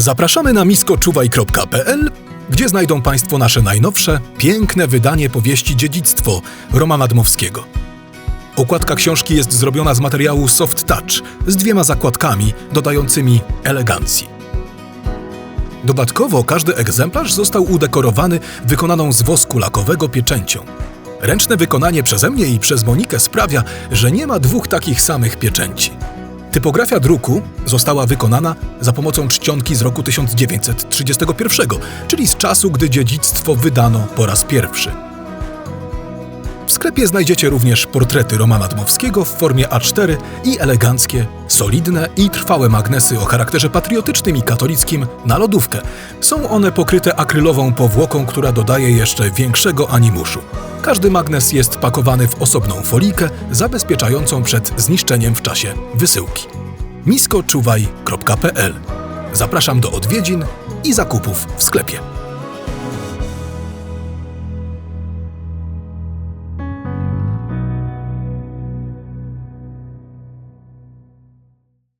Zapraszamy na miskoczuwaj.pl, gdzie znajdą Państwo nasze najnowsze, piękne wydanie powieści Dziedzictwo Romana Dmowskiego. Okładka książki jest zrobiona z materiału Soft Touch z dwiema zakładkami dodającymi elegancji. Dodatkowo każdy egzemplarz został udekorowany wykonaną z wosku lakowego pieczęcią. Ręczne wykonanie przeze mnie i przez Monikę sprawia, że nie ma dwóch takich samych pieczęci. Typografia druku została wykonana za pomocą czcionki z roku 1931, czyli z czasu, gdy dziedzictwo wydano po raz pierwszy. Sklepie znajdziecie również portrety Romana Dmowskiego w formie A4 i eleganckie, solidne i trwałe magnesy o charakterze patriotycznym i katolickim na lodówkę. Są one pokryte akrylową powłoką, która dodaje jeszcze większego animuszu. Każdy magnes jest pakowany w osobną folikę zabezpieczającą przed zniszczeniem w czasie wysyłki. miskoczuwaj.pl Zapraszam do odwiedzin i zakupów w sklepie.